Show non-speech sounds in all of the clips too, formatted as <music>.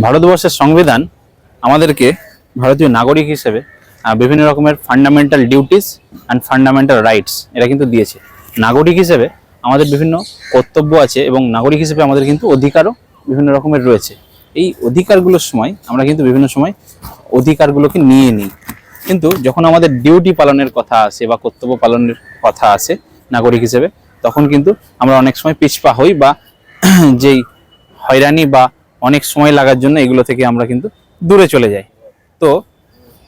ভারতবর্ষের সংবিধান আমাদেরকে ভারতীয় নাগরিক হিসেবে বিভিন্ন রকমের fundamental duties and fundamental rights এটা কিন্তু দিয়েছে। নাগরিক হিসেবে আমাদের বিভিন্ন কর্তব্য আছে এবং নাগরিক হিসেবে আমাদের কিন্তু অধিকারও বিভিন্ন রকমের রয়েছে। এই অধিকারগুলোর সময় আমরা কিন্তু বিভিন্ন সময় অধিকারগুলোকে নিয়ে নিই। কিন্তু যখন আমাদের ডিউটি পালনের কথা আসে বা কর্তব্য পালনের কথা আসে নাগরিক হিসেবে, তখন কিন্তু আমরা অনেক সময় পিছপা হই বা <clears throat> যেই হয়রানি বা অনেক সময় লাগার জন্য এগুলো থেকে আমরা কিন্তু দূরে চলে যাই। তো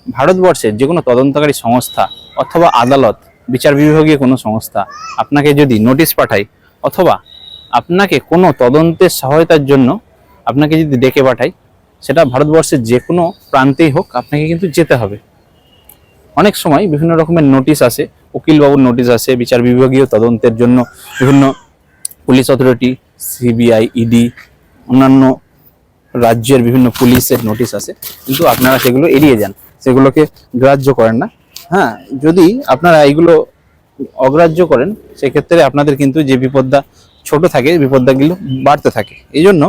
ভারতবর্ষের যে কোনো তদন্তকারী সংস্থা অথবা আদালত, বিচার বিভাগীয় কোনো সংস্থা আপনাকে যদি নোটিশ পাঠায় অথবা আপনাকে কোনো তদন্তের সহায়তার জন্য আপনাকে যদি ডেকে পাঠায়, সেটা ভারতবর্ষের যে কোনো প্রান্তেই হোক আপনাকে কিন্তু যেতে হবে। অনেক সময় বিভিন্ন রকমের নোটিশ আসে, উকিলবাবুর নোটিশ আসে, বিচার বিভাগীয় তদন্তের জন্য বিভিন্ন পুলিশ অথরিটি, সিবিআই, ইডি, অন্যান্য রাজ্যের বিভিন্ন পুলিশের নোটিশ আসে, কিন্তু আপনারা সেগুলো এড়িয়ে যান, সেগুলোকে গ্রাহ্য করেন না। হ্যাঁ যদি আপনারা এইগুলো অগ্রাহ্য করেন, সেক্ষেত্রে আপনাদের কিন্তু যে বিপদটা ছোট থাকে বিপদটাগুলো বাড়তে থাকে। এই জন্য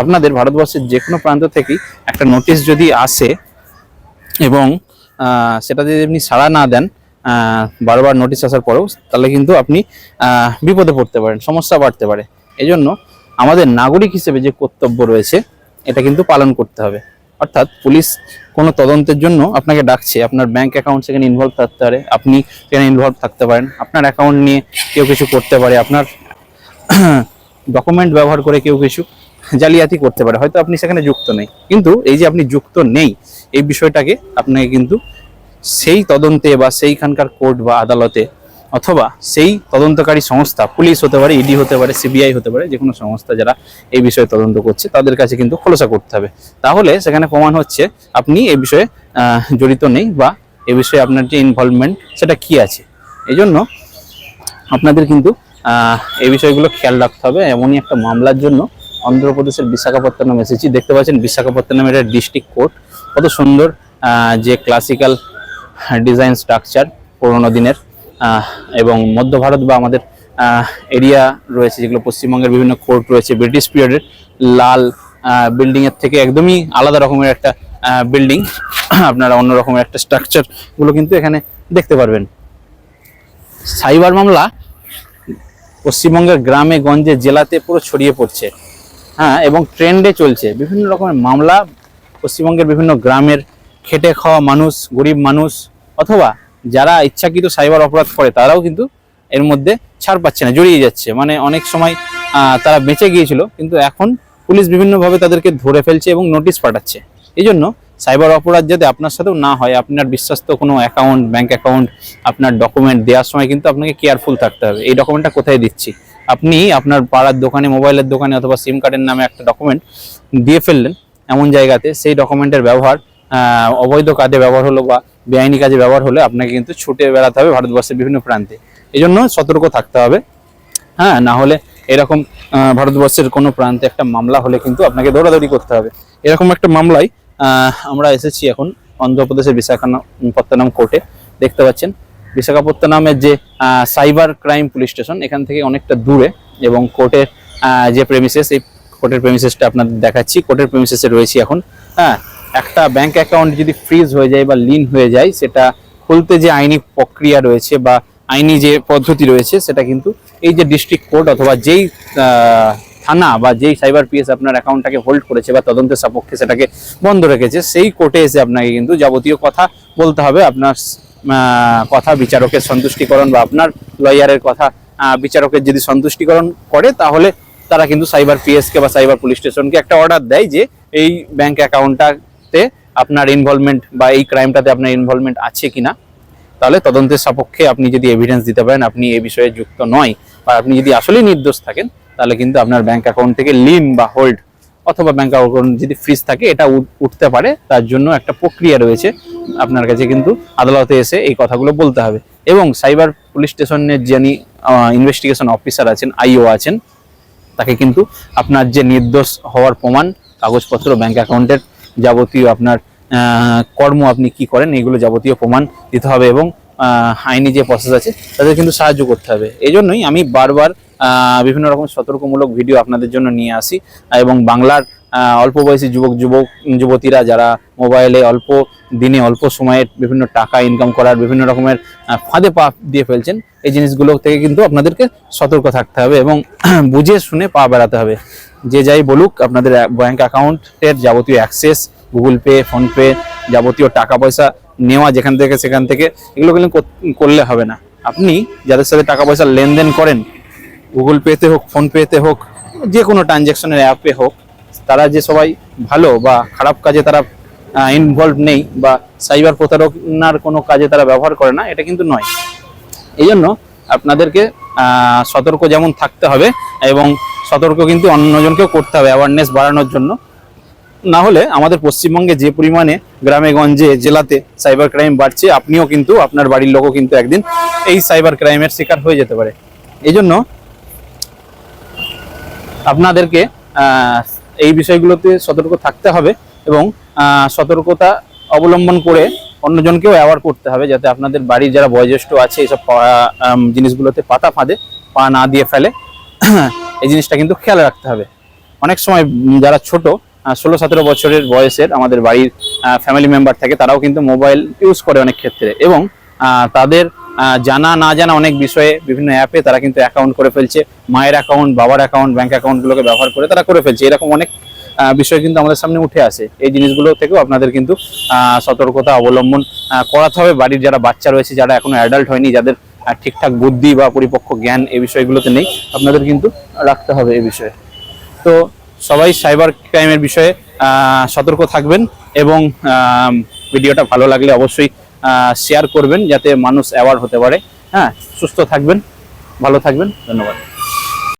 আপনাদের ভারতবর্ষের যে কোনো প্রান্ত থেকেই একটা নোটিশ যদি আসে এবং সেটা যদি আপনি সাড়া না দেন বারবার নোটিশ আসার পরেও, তাহলে কিন্তু আপনি বিপদে পড়তে পারেন, সমস্যা বাড়তে পারে। এই জন্য আমাদের নাগরিক হিসেবে যে কর্তব্য রয়েছে, এটা কিন্তু পালন করতে হবে। অর্থাৎ পুলিশ কোনো তদন্তের জন্য আপনাকে ডাকছে, আপনার ব্যাংক অ্যাকাউন্ট সেখানে ইনভলভ থাকতে পারে, আপনি সেখানে ইনভলভ থাকতে পারেন, আপনার অ্যাকাউন্ট নিয়ে কেউ কিছু করতে পারে, আপনার <clears throat> ডকুমেন্ট ব্যবহার করে কেউ কিছু জালিয়াতি করতে পারে, হয়তো আপনি সেখানে যুক্ত নেই। কিন্তু এই যে আপনি যুক্ত নেই, এই বিষয়টাকে আপনাকে কিন্তু সেই তদন্তে বা সেইখানকার কোর্ট বা আদালতে অথবা সেই তদন্তকারী সংস্থা, পুলিশ হতে পারে, ইডি হতে পারে, সিবিআই হতে পারে, যে কোনো সংস্থা যারা এই বিষয়ে তদন্ত করছে, তাদের কাছে কিন্তু খোলসা করতে হবে। তাহলে সেখানে প্রমাণ হচ্ছে আপনি এই বিষয়ে জড়িত নেই বা এ বিষয়ে আপনার যে ইনভলভমেন্ট সেটা কি আছে। এই জন্য আপনাদের কিন্তু এই বিষয়গুলো খেয়াল রাখতে হবে। এমনই একটা মামলার জন্য অন্ধ্রপ্রদেশের বিশাখাপত্তনম এসেছি দেখতে পাচ্ছেন বিশাখাপত্তনম এটা ডিস্ট্রিক্ট কোর্ট কত সুন্দর যে ক্লাসিক্যাল ডিজাইন স্ট্রাকচার পুরোনো দিনের এবং মধ্য ভারত বা আমাদের এরিয়া রয়েছে, যেগুলো পশ্চিমবঙ্গের বিভিন্ন কোর্ট রয়েছে ব্রিটিশ পিরিয়ডের লাল বিল্ডিং এর থেকে একদমই আলাদা রকমের একটা বিল্ডিং আপনারা অন্য রকমের একটা স্ট্রাকচারগুলো কিন্তু এখানে দেখতে পারবেন। সাইবার মামলা পশ্চিমবঙ্গের গ্রামে, গঞ্জে, জেলাতে পুরো ছড়িয়ে পড়ছে। হ্যাঁ এবং ট্রেন্ডে চলছে। বিভিন্ন রকমের মামলা পশ্চিমবঙ্গের বিভিন্ন গ্রামের খেটে খাওয়া মানুষ, গরিব মানুষ, অথবা যারা ইচ্ছাকৃত সাইবার অপরাধ করে, তারাও কিন্তু এর মধ্যে ছাড় পাচ্ছে না, জড়িয়ে যাচ্ছে। মানে অনেক সময় তারা বেঁচে গিয়েছিল, কিন্তু এখন পুলিশ বিভিন্নভাবে তাদেরকে ধরে ফেলছে এবং নোটিশ পাঠাচ্ছে। এই জন্য সাইবার অপরাধ যাতে আপনার সাথেও না হয়, আপনার বিশ্বাস্ত কোনো অ্যাকাউন্ট ব্যাঙ্ক অ্যাকাউন্ট, আপনার ডকুমেন্ট দেওয়ার সময় কিন্তু আপনাকে কেয়ারফুল থাকতে হবে। এই ডকুমেন্টটা কোথায় দিচ্ছি? আপনি আপনার পাড়ার দোকানে, মোবাইলের দোকানে অথবা সিম কার্ডের নামে একটা ডকুমেন্ট দিয়ে ফেললেন, এমন জায়গাতে সেই ডকুমেন্টের ব্যবহার অবৈধ কাজে ব্যবহার হলো বা বেআইনি কাজে ব্যবহার হলে আপনাকে কিন্তু ছুটে বেড়াতে হবে ভারতবর্ষের বিভিন্ন প্রান্তে। এই জন্য সতর্ক থাকতে হবে। হ্যাঁ না হলে এরকম ভারতবর্ষের কোনো প্রান্তে একটা মামলা হলে কিন্তু আপনাকে দৌড়াদৌড়ি করতে হবে। এরকম একটা মামলায় আমরা এসেছি এখন অন্ধ্রপ্রদেশের বিশাখাপত্তনম কোর্টে। দেখতে পাচ্ছেন, বিশাখাপত্তনমের যে সাইবার ক্রাইম পুলিশ স্টেশন, এখান থেকে অনেকটা দূরে এবং কোর্টের যে প্রেমিসেস এই কোর্টের প্রেমিসেসটা আপনাদের দেখাচ্ছি। কোর্টের প্রেমিসেসে রয়েছি এখন। হ্যাঁ একটা ব্যাংক অ্যাকাউন্ট যদি ফ্রিজ হয়ে যায় বা লিন হয়ে যায়, সেটা খুলতে যে আইনি প্রক্রিয়া রয়েছে বা আইনি যে পদ্ধতি রয়েছে, সেটা কিন্তু এই যে ডিস্ট্রিক্ট কোর্ট অথবা যেই থানা বা যেই সাইবার পিএস আপনার অ্যাকাউন্টটাকে হোল্ড করেছে বা তদন্তের সাপেক্ষে সেটাকে বন্ধ রেখেছে, সেই কোর্টে এসে আপনাকে কিন্তু যাবতীয় কথা বলতে হবে। আপনার কথা বিচারকের সন্তুষ্টিকরণ বা আপনার লয়ারের কথা বিচারকের যদি সন্তুষ্টিকরণ করে, তাহলে তারা কিন্তু সাইবার পিএসকে বা সাইবার পুলিশ স্টেশনকে একটা অর্ডার দেয় যে, এই ব্যাংক অ্যাকাউন্টটাতে আপনার ইনভলভমেন্ট বা এই ক্রাইমটাতে আপনার ইনভলভমেন্ট আছে কিনা, তাহলে তদন্তের সাপেক্ষে আপনি যদি এভিডেন্স দিতে পারেন, আপনি এই বিষয়ে যুক্ত নয় বা আপনি যদি আসলেই নির্দোষ থাকেন, তাহলে কিন্তু আপনার ব্যাংক অ্যাকাউন্ট থেকে লিন বা হোল্ড অথবা ব্যাংক অ্যাকাউন্ট যদি ফ্রিজ থাকে, এটা উঠ- উঠতে পারে। তার জন্য একটা প্রক্রিয়া রয়েছে। আপনার কাছে কিন্তু আদালতে এসে এই কথাগুলো বলতে হবে। এবং সাইবার পুলিশ স্টেশনের যিনি ইনভেস্টিগেশন অফিসার আছেন, আইও আছেন, তাকে কিন্তু আপনার যে নির্দোষ হওয়ার প্রমাণ, কাগজপত্র ব্যাংক অ্যাকাউন্টের যাবতীয় আপনার কর্ম আপনি কি করেন, এগুলো যাবতীয় প্রমাণ দিতে হবে এবং আইনি যে প্রসেস আছে, তাদের কিন্তু সাহায্য করতে হবে। এই জন্যই আমি বারবার বিভিন্ন রকম সতর্কমূলক ভিডিও আপনাদের জন্য নিয়ে আসি এবং বাংলার অল্প বয়সী যুবক যুবক, যুবতীরা যারা মোবাইলে অল্প দিনে, অল্প সময়ে বিভিন্ন টাকা ইনকাম করার, বিভিন্ন রকমের ফাঁদে পা দিয়ে ফেলছেন, এই জিনিসগুলো থেকে কিন্তু আপনাদেরকে সতর্ক থাকতে হবে এবং <clears throat> বুঝে শুনে পা বেড়াতে হবে। যে যাই বলুক, আপনাদের ব্যাঙ্ক অ্যাকাউন্টের যাবতীয় অ্যাক্সেস গুগল পে ফোনপে যাবতীয় টাকা পয়সা নেওয়া যেখান থেকে সেখান থেকে, এগুলো কিন্তু করলে হবে না। আপনি যাদের সাথে টাকা পয়সা লেনদেন করেন গুগল পেতে হোক ফোনপেতে হোক, যে কোনো ট্রানজ্যাকশনের অ্যাপে হোক, তারা যে সবাই ভালো বা খারাপ কাজে তারা ইনভলভ নেই বা সাইবার প্রতারণার কোনো কাজে তারা ব্যবহার করে না, এটা কিন্তু নয়। এই জন্য আপনাদেরকে সতর্ক যেমন থাকতে হবে এবং সতর্ক কিন্তু অন্যজনকেও করতে হবে অ্যাওয়ারনেস বাড়ানোর জন্য। না হলে আমাদের পশ্চিমবঙ্গে যে পরিমাণে গ্রামে, গঞ্জে, জেলাতে সাইবার ক্রাইম বাড়ছে, আপনিও কিন্তু আপনার বাড়ির লোকও কিন্তু একদিন এই সাইবার ক্রাইমের শিকার হয়ে যেতে পারে। এই জন্য আপনাদেরকে এই বিষয়গুলোতে সতর্ক থাকতে হবে এবং সতর্কতা অবলম্বন করে অন্যজনকেও অ্যাওয়ার করতে হবে যাতে আপনাদের বাড়ির যারা বয়োজ্যেষ্ঠ আছে এইসব জিনিসগুলোতে পাতা ফাঁদে, পা না দিয়ে ফেলে। এই জিনিসটা কিন্তু খেয়াল রাখতে হবে। অনেক সময় যারা ছোট ষোলো, সতেরো বছরের বয়সের আমাদের বাড়ির ফ্যামিলি মেম্বার থাকে, তারাও কিন্তু মোবাইল ইউজ করে অনেক ক্ষেত্রে এবং তাদের জানা না জানা অনেক বিষয়ে বিভিন্ন অ্যাপে তারা কিন্তু অ্যাকাউন্ট করে ফেলছে। মায়ের অ্যাকাউন্ট বাবার অ্যাকাউন্ট ব্যাঙ্ক অ্যাকাউন্টগুলোকে ব্যবহার করে তারা করে ফেলছে। এরকম অনেক বিষয় কিন্তু আমাদের সামনে উঠে আসে। এই জিনিসগুলো থেকেও আপনাদের কিন্তু সতর্কতা অবলম্বন করাতে হবে। বাড়ির যারা বাচ্চা রয়েছে, যারা এখনও অ্যাডাল্ট হয়নি, যাদের আহ, ঠিকঠাক বুদ্ধি বা পরিপক্ক জ্ঞান এই বিষয়গুলোতে নেই। আপনাদের কিন্তু রাখতে হবে এই বিষয়ে। তো সবাই সাইবার ক্রাইমের বিষয়ে সতর্ক থাকবেন এবং ভিডিওটা ভালো লাগলে অবশ্যই শেয়ার করবেন যাতে মানুষ অ্যাওয়ার হতে পারে। হ্যাঁ সুস্থ থাকবেন ভালো থাকবেন ধন্যবাদ।